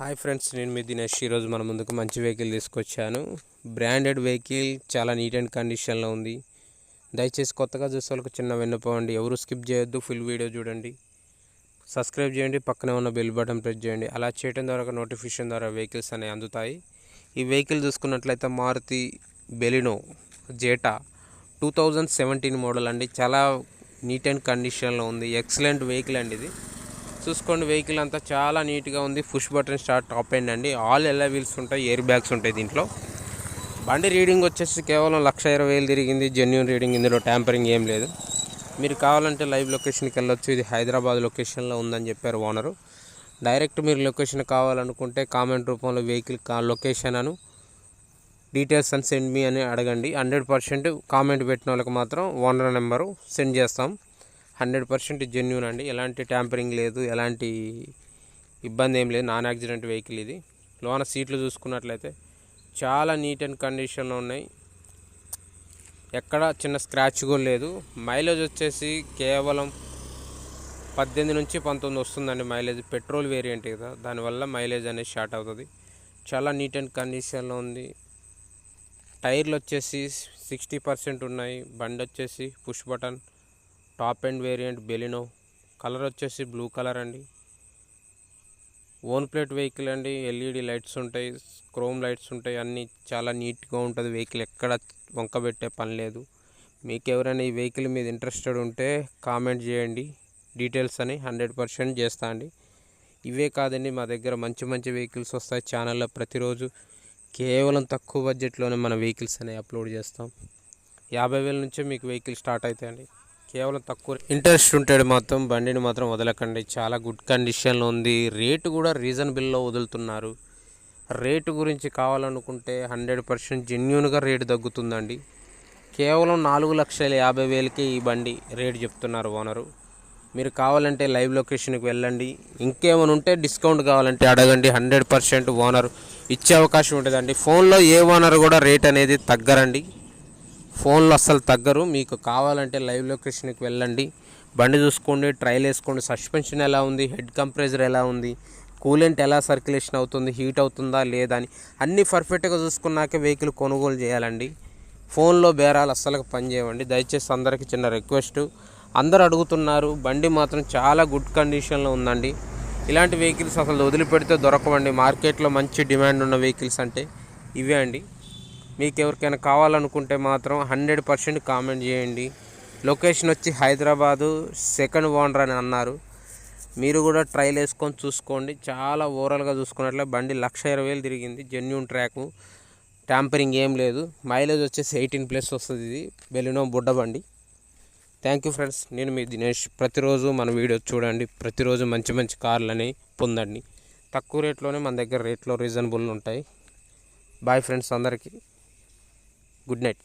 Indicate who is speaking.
Speaker 1: Hi friends నేను మీ దినేష్. ఈరోజు మన ముందుకు మంచి వెహికల్ తీసుకొచ్చాను. బ్రాండెడ్ వెహికల్ చాలా నీట్ అండ్ కండిషన్లో ఉంది. దయచేసి కొత్తగా చూసే వాళ్ళకి చిన్న విన్నపండి ఎవరు స్కిప్ చేయొద్దు ఫుల్ వీడియో చూడండి. సబ్స్క్రైబ్ చేయండి పక్కనే ఉన్న బెల్ బటన్ ప్రెస్ చేయండి. అలా చేయడం ద్వారా నోటిఫికేషన్ ద్వారా వెహికల్స్ అనేవి అందుతాయి. ఈ వెహికల్ చూసుకున్నట్లయితే Maruti Baleno Zeta two thousand seventeen model అండి. చాలా నీట్ అండ్ కండిషన్లో ఉంది. ఎక్సలెంట్ వెహికల్ అండి ఇది. చూసుకోండి వెహికల్ అంతా చాలా నీట్గా ఉంది. Push button start top end అండి. ఆల్ ఎలా వీల్స్ ఉంటాయి ఎయిర్ బ్యాగ్స్ ఉంటాయి దీంట్లో. బండి రీడింగ్ వచ్చేసి కేవలం లక్ష ఇరవై వేలు తిరిగింది. జెన్యున్ రీడింగ్ ఇందులో ట్యాంపరింగ్ ఏం లేదు. మీరు కావాలంటే లైవ్ లొకేషన్కి వెళ్ళొచ్చు. ఇది హైదరాబాద్ లొకేషన్లో ఉందని చెప్పారు ఓనరు డైరెక్ట్ మీరు లొకేషన్ కావాలనుకుంటే కామెంట్ రూపంలో వెహికల్ లొకేషన్ అను డీటెయిల్స్ అని సెండ్ మీ అని అడగండి. హండ్రెడ్ పర్సెంట్ కామెంట్ పెట్టిన వాళ్ళకి మాత్రం ఓనర్ నెంబరు సెండ్ చేస్తాం. హండ్రెడ్ పర్సెంట్ జెన్యున్ అండి. ఎలాంటి ట్యాంపరింగ్ లేదు ఎలాంటి ఇబ్బంది ఏం లేదు. నాన్ యాక్సిడెంట్ వెహికల్ ఇది. లోన సీట్లు చూసుకున్నట్లయితే చాలా నీట్ అండ్ కండిషన్లో ఉన్నాయి. ఎక్కడ చిన్న స్క్రాచ్ కూడా లేదు. మైలేజ్ వచ్చేసి కేవలం పద్దెనిమిది నుంచి పంతొమ్మిది వస్తుందండి మైలేజ్ పెట్రోల్ వేరియంట్ కదా. దానివల్ల మైలేజ్ అనేది స్టార్ట్ అవుతుంది. చాలా నీట్ అండ్ కండిషన్లో ఉంది. టైర్లు వచ్చేసి సిక్స్టీ పర్సెంట్ ఉన్నాయి. బండి వచ్చేసి push button top and variant Baleno. Colour వచ్చేసి బ్లూ కలర్ అండి. ఓన్ ప్లేట్ వెహికల్ అండి. ఎల్ఈడి లైట్స్ ఉంటాయి క్రోమ్ లైట్స్ ఉంటాయి అన్నీ చాలా నీట్గా ఉంటుంది. వెహికల్ ఎక్కడ వంక పెట్టే పని లేదు. మీకు ఎవరైనా ఈ వెహికల్ మీద ఇంట్రెస్టెడ్ ఉంటే కామెంట్ చేయండి. డీటెయిల్స్ అని హండ్రెడ్ పర్సెంట్ చేస్తా అండి. ఇవే కాదండి మా దగ్గర మంచి మంచి వెహికల్స్ వస్తాయి. ఛానల్లో ప్రతిరోజు కేవలం తక్కువ బడ్జెట్లోనే మన వెహికల్స్ అనేవి అప్లోడ్ చేస్తాం. యాభై వేల నుంచే మీకు వెహికల్ స్టార్ట్ అవుతాయండి. కేవలం తక్కువ ఇంట్రెస్ట్ ఉంటాడు మాత్రం బండిని మాత్రం వదలకండి. చాలా గుడ్ కండిషన్లో ఉంది. రేటు కూడా రీజనబుల్లో వదులుతున్నారు. రేటు గురించి కావాలనుకుంటే హండ్రెడ్ పర్సెంట్ జెన్యున్గా రేటు తగ్గుతుందండి. కేవలం నాలుగు లక్షల యాభై వేలకి ఈ బండి రేటు చెప్తున్నారు ఓనరు. మీరు కావాలంటే లైవ్ లొకేషన్కి వెళ్ళండి. ఇంకేమైనా ఉంటే డిస్కౌంట్ కావాలంటే అడగండి. హండ్రెడ్ పర్సెంట్ ఓనర్ ఇచ్చే అవకాశం ఉంటుందండి. ఫోన్లో ఏ ఓనర్ కూడా రేట్ అనేది తగ్గరండి. ఫోన్లు అస్సలు తగ్గరు. మీకు కావాలంటే లైవ్ లొకేషన్కి వెళ్ళండి. బండి చూసుకోండి ట్రైల్ వేసుకోండి. సస్పెన్షన్ ఎలా ఉంది? హెడ్ కంప్రెజర్ ఎలా ఉంది? కూలెంట్ ఎలా సర్క్యులేషన్ అవుతుంది? హీట్ అవుతుందా లేదా అని అన్నీ పర్ఫెక్ట్గా చూసుకున్నాకే వెహికల్ కొనుగోలు చేయాలండి. ఫోన్లో బేరాలు అస్సలు పనిచేయవండి. దయచేసి అందరికీ చిన్న రిక్వెస్ట్. అందరు అడుగుతున్నారు బండి మాత్రం చాలా గుడ్ కండిషన్లో ఉందండి. ఇలాంటి వెహికల్స్ అసలు వదిలిపెడితే దొరకవండి. మార్కెట్లో మంచి డిమాండ్ ఉన్న వెహికల్స్ అంటే ఇవే అండి. మీకు ఎవరికైనా కావాలనుకుంటే మాత్రం హండ్రెడ్ పర్సెంట్ కామెంట్ చేయండి. లొకేషన్ వచ్చి హైదరాబాదు సెకండ్ ఓనర్ అని అన్నారు. మీరు కూడా ట్రైల్ వేసుకొని చూసుకోండి. చాలా ఓవరాల్గా చూసుకున్నట్లే బండి లక్ష ఇరవై వేలు తిరిగింది. Genuine track. ట్యాంపరింగ్ ఏం లేదు. మైలేజ్ వచ్చేసి ఎయిటీన్ ప్లస్ వస్తుంది ఇది. బెలినో బుడ్డ బండి. Thank you friends. నేను మీ దినేష్. ప్రతిరోజు మన వీడియో చూడండి. ప్రతిరోజు మంచి మంచి కార్లని పొందండి. తక్కువ రేట్లోనే మన దగ్గర రేట్లో రీజనబుల్ ఉంటాయి. బాయ్ ఫ్రెండ్స్ అందరికీ. Good night